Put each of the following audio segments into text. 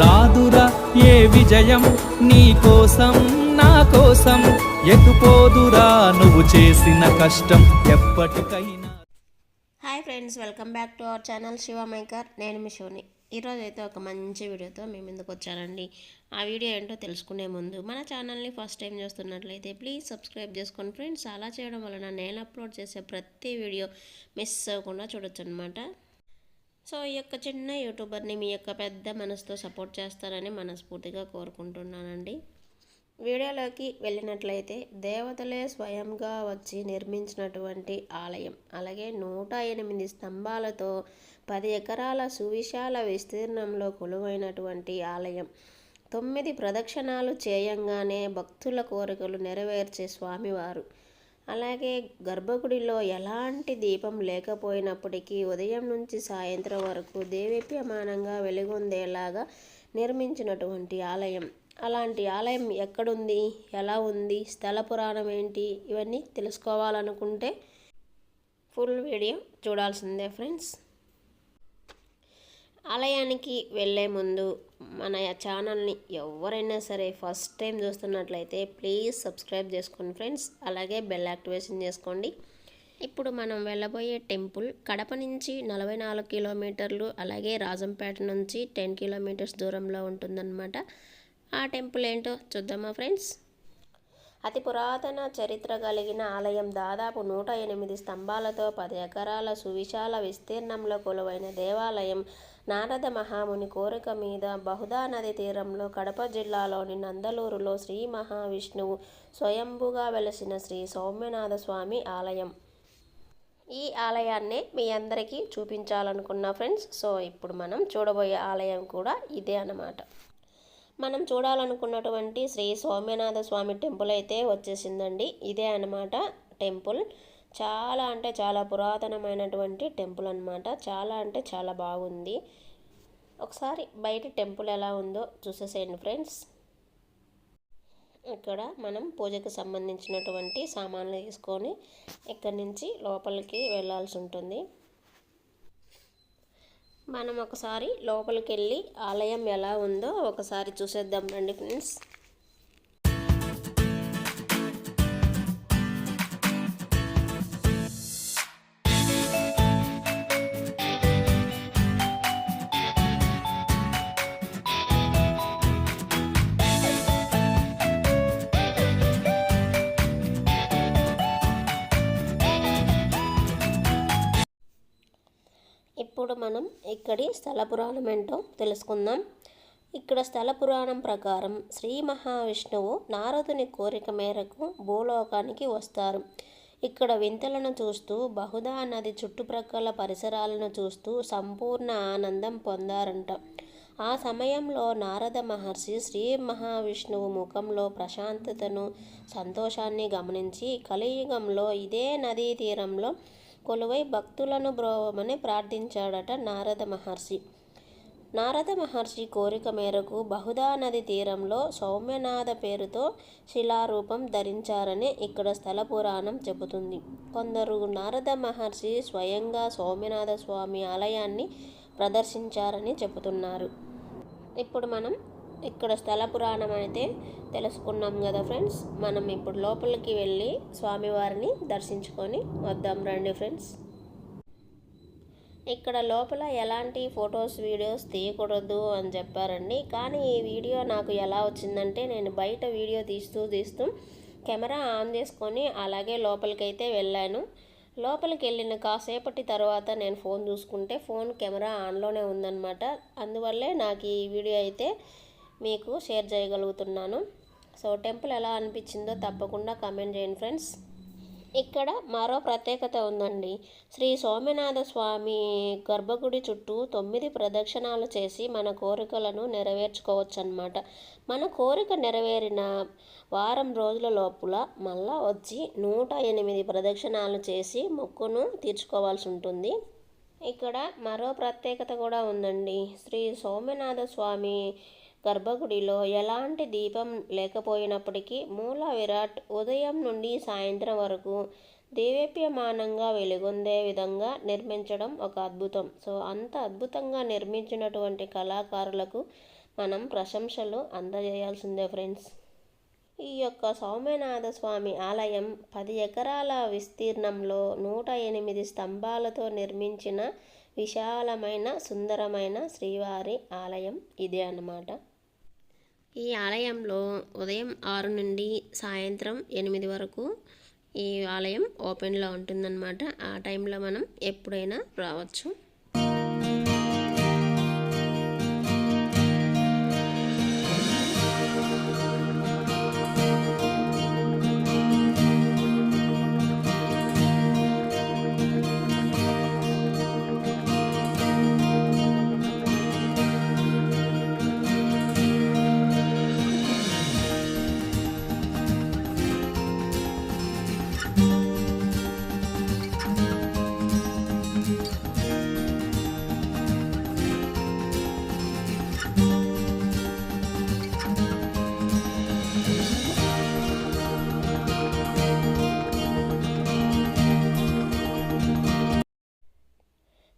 రాదురా ఏ విజయం? నీ కోసం నా కోసం. ఎటుపోదురా నువ్వు చేసిన కష్టం? ఎప్పటికైనా. Hi friends welcome back to our channel Shiva maker. నేను మీ శివని ఈరోజు అయితే ఒక మంచి వీడియోతో మేము ముందుకు వచ్చానండి. ఆ వీడియో ఏంటో తెలుసుకునే ముందు మన ఛానల్ని ఫస్ట్ టైం చూస్తున్నట్లయితే ప్లీజ్ సబ్స్క్రైబ్ చేసుకోండి ఫ్రెండ్స్. అలా చేయడం వలన నేను అప్లోడ్ చేసే ప్రతి వీడియో మిస్ అవ్వకుండా చూడొచ్చు అనమాట సో ఈ యొక్క చిన్న యూట్యూబర్ని మీ యొక్క పెద్ద మనసుతో సపోర్ట్ చేస్తారని మనస్ఫూర్తిగా కోరుకుంటున్నానండి. వీడియోలోకి వెళ్ళినట్లయితే దేవతలే స్వయంగా వచ్చి నిర్మించినటువంటి ఆలయం అలాగే నూట ఎనిమిది స్తంభాలతో పది ఎకరాల సువిశాల విస్తీర్ణంలో కొలువైనటువంటి ఆలయం. తొమ్మిది ప్రదక్షిణాలు చేయంగానే భక్తుల కోరికలు నెరవేర్చే స్వామివారు. అలాగే గర్భగుడిలో ఎలాంటి దీపం లేకపోయినప్పటికీ ఉదయం నుంచి సాయంత్రం వరకు దేవీప్యమానంగా వెలుగొందేలాగా నిర్మించినటువంటి ఆలయం. అలాంటి ఆలయం ఎక్కడుంది? ఎలా ఉంది? స్థల పురాణం ఏంటి? ఇవన్నీ తెలుసుకోవాలనుకుంటే ఫుల్ వీడియో చూడాల్సిందే ఫ్రెండ్స్. ఆలయానికి వెళ్ళే ముందు మన ఛానల్ని ఎవరైనా సరే ఫస్ట్ టైం చూస్తున్నట్లయితే ప్లీజ్ సబ్స్క్రైబ్ చేసుకోండి ఫ్రెండ్స్. అలాగే బెల్ యాక్టివేషన్ చేసుకోండి. ఇప్పుడు మనం వెళ్ళబోయే టెంపుల్ కడప నుంచి నలభై నాలుగు కిలోమీటర్లు అలాగే రాజంపేట నుంచి టెన్ కిలోమీటర్స్ దూరంలో ఉంటుందన్నమాట. ఆ టెంపుల్ ఏంటో చూద్దామా ఫ్రెండ్స్? అతి పురాతన చరిత్ర కలిగిన ఆలయం దాదాపు నూట ఎనిమిది స్తంభాలతో పది ఎకరాల సువిశాల విస్తీర్ణంలో కొలువైన దేవాలయం నారద మహాముని కోరిక మీద బహుదా నది తీరంలో కడప జిల్లాలోని నందలూరులో శ్రీ మహావిష్ణువు స్వయంభుగా వెలసిన శ్రీ సౌమ్యనాథ స్వామి ఆలయం. ఈ ఆలయాన్నే మీ అందరికీ చూపించాలనుకున్న ఫ్రెండ్స్ సో ఇప్పుడు మనం చూడబోయే ఆలయం కూడా ఇదే అన్నమాట. మనం చూడాలనుకున్నటువంటి శ్రీ సౌమ్యనాథ స్వామి టెంపుల్ అయితే వచ్చేసిందండి. ఇదే అనమాట టెంపుల్. చాలా అంటే చాలా పురాతనమైనటువంటి టెంపుల్ అనమాట చాలా అంటే చాలా బాగుంది. ఒకసారి బయట టెంపుల్ ఎలా ఉందో చూసేసేయండి ఫ్రెండ్స్. ఇక్కడ మనం పూజకు సంబంధించినటువంటి సామాన్లు తీసుకొని ఇక్కడి నుంచి లోపలికి వెళ్ళాల్సి ఉంటుంది. మనం ఒకసారి లోపలికి వెళ్ళి ఆలయం ఎలా ఉందో ఒకసారి చూసేద్దాం రండి ఫ్రెండ్స్. ఇప్పుడు మనం ఇక్కడి స్థల పురాణం ఏంటో తెలుసుకుందాం. ఇక్కడ స్థల పురాణం ప్రకారం శ్రీ మహావిష్ణువు నారదుని కోరిక మేరకు భూలోకానికి వస్తారు. ఇక్కడ వింతలను చూస్తూ బహుదా నది చుట్టుప్రక్కల పరిసరాలను చూస్తూ సంపూర్ణ ఆనందం పొందారంట. ఆ సమయంలో నారద మహర్షి శ్రీ మహావిష్ణువు ముఖంలో ప్రశాంతతను సంతోషాన్ని గమనించి కలియుగంలో ఇదే నదీ తీరంలో కొలువై భక్తులను బ్రోవమని ప్రార్థించాడట నారద మహర్షి. నారద మహర్షి కోరిక మేరకు బహుదా నది తీరంలో సౌమ్యనాథ పేరుతో శిలారూపం ధరించారని ఇక్కడ స్థల పురాణం చెబుతుంది. కొందరు నారద మహర్షి స్వయంగా సౌమ్యనాథ స్వామి ఆలయాన్ని ప్రదర్శించారని చెబుతున్నారు. ఇప్పుడు మనం ఇక్కడ స్థల పురాణం అయితే తెలుసుకున్నాం కదా ఫ్రెండ్స్. మనం ఇప్పుడు లోపలికి వెళ్ళి స్వామివారిని దర్శించుకొని వద్దాం రండి ఫ్రెండ్స్. ఇక్కడ లోపల ఎలాంటి ఫొటోస్ వీడియోస్ తీయకూడదు అని చెప్పారండి. కానీ ఈ వీడియో నాకు ఎలా వచ్చిందంటే నేను బయట వీడియో తీస్తూ తీస్తూ కెమెరా ఆన్ చేసుకొని అలాగే లోపలికైతే వెళ్ళాను. లోపలికి వెళ్ళిన కాసేపటి తర్వాత నేను ఫోన్ చూసుకుంటే ఫోన్ కెమెరా ఆన్లోనే ఉందన్నమాట. అందువల్లే నాకు ఈ వీడియో అయితే మీకు షేర్ చేయగలుగుతున్నాను. సో టెంపుల్ ఎలా అనిపించిందో తప్పకుండా కమెంట్ చేయండి ఫ్రెండ్స్. ఇక్కడ మరో ప్రత్యేకత ఉందండి. శ్రీ సోమనాథ స్వామి గర్భగుడి చుట్టూ తొమ్మిది ప్రదక్షిణాలు చేసి మన కోరికలను నెరవేర్చుకోవచ్చు అనమాట మన కోరిక నెరవేరిన వారం రోజుల లోపల మళ్ళా వచ్చి నూట ఎనిమిది ప్రదక్షిణాలు చేసి మొక్కును తీర్చుకోవాల్సి ఉంటుంది. ఇక్కడ మరో ప్రత్యేకత కూడా ఉందండి. శ్రీ సోమనాథ స్వామి గర్భగుడిలో ఎలాంటి దీపం లేకపోయినప్పటికీ మూల విరాట్ ఉదయం నుండి సాయంత్రం వరకు దేవేప్యమానంగా వెలుగొందే విధంగా నిర్మించడం ఒక అద్భుతం. సో అంత అద్భుతంగా నిర్మించినటువంటి కళాకారులకు మనం ప్రశంసలు అందజేయాల్సిందే ఫ్రెండ్స్. ఈ యొక్క సౌమ్యనాథ స్వామి ఆలయం పది ఎకరాల విస్తీర్ణంలో నూట ఎనిమిది స్తంభాలతో నిర్మించిన విశాలమైన సుందరమైన శ్రీవారి ఆలయం ఇదే అన్నమాట. ఈ ఆలయంలో ఉదయం ఆరు నుండి సాయంత్రం ఎనిమిది వరకు ఈ ఆలయం ఓపెన్లో ఉంటుందన్నమాట. ఆ టైంలో మనం ఎప్పుడైనా రావచ్చు.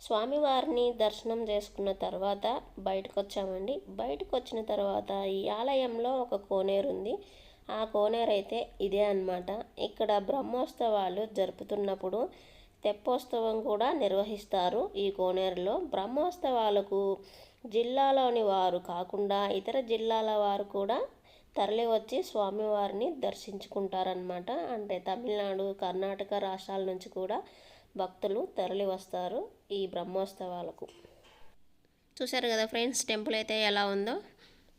స్వామివారిని దర్శనం చేసుకున్న తర్వాత బయటకు వచ్చామండి బయటకు వచ్చిన తర్వాత ఈ ఆలయంలో ఒక కోనేరు ఉంది. ఆ కోనేరు అయితే ఇదే అన్నమాట. ఇక్కడ బ్రహ్మోత్సవాలు జరుపుతున్నప్పుడు తెప్పోత్సవం కూడా నిర్వహిస్తారు ఈ కోనేరులో. బ్రహ్మోత్సవాలకు జిల్లాలోని వారు కాకుండా ఇతర జిల్లాల వారు కూడా తరలి వచ్చి స్వామివారిని దర్శించుకుంటారనమాట అంటే తమిళనాడు కర్ణాటక రాష్ట్రాల నుంచి కూడా భక్తులు తరలి వస్తారు ఈ బ్రహ్మోత్సవాలకు. చూశారు కదా ఫ్రెండ్స్ టెంపుల్ అయితే ఎలా ఉందో?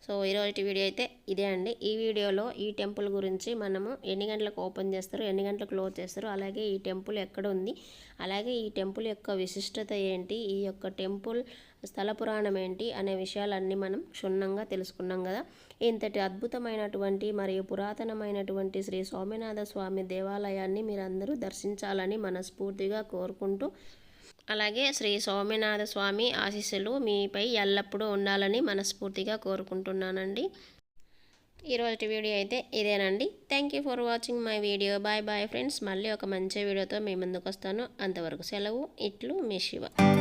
సో ఈరోజు వీడియో అయితే ఇదే అండి. ఈ వీడియోలో ఈ టెంపుల్ గురించి మనము ఎన్ని గంటలకు ఓపెన్ చేస్తారు ఎన్ని గంటలకు క్లోజ్ చేస్తారు అలాగే ఈ టెంపుల్ ఎక్కడ ఉంది అలాగే ఈ టెంపుల్ యొక్క విశిష్టత ఏంటి ఈ యొక్క టెంపుల్ స్థల పురాణం ఏంటి అనే విషయాలన్నీ మనం క్షుణ్ణంగా తెలుసుకున్నాం కదా. ఇంతటి అద్భుతమైనటువంటి మరియు పురాతనమైనటువంటి శ్రీ సోమనాథ స్వామి దేవాలయాన్ని మీరందరూ దర్శించాలని మనస్ఫూర్తిగా కోరుకుంటూ అలాగే శ్రీ సోమనాథ స్వామి ఆశీస్సులు మీపై ఎల్లప్పుడూ ఉండాలని మనస్ఫూర్తిగా కోరుకుంటున్నానండి. ఈరోజు వీడియో అయితే ఇదేనండి. Thank you for watching my video bye bye friends మళ్ళీ ఒక మంచి వీడియోతో మీ ముందుకు వస్తాను అంతవరకు సెలవు. ఇట్లు మీ శివ.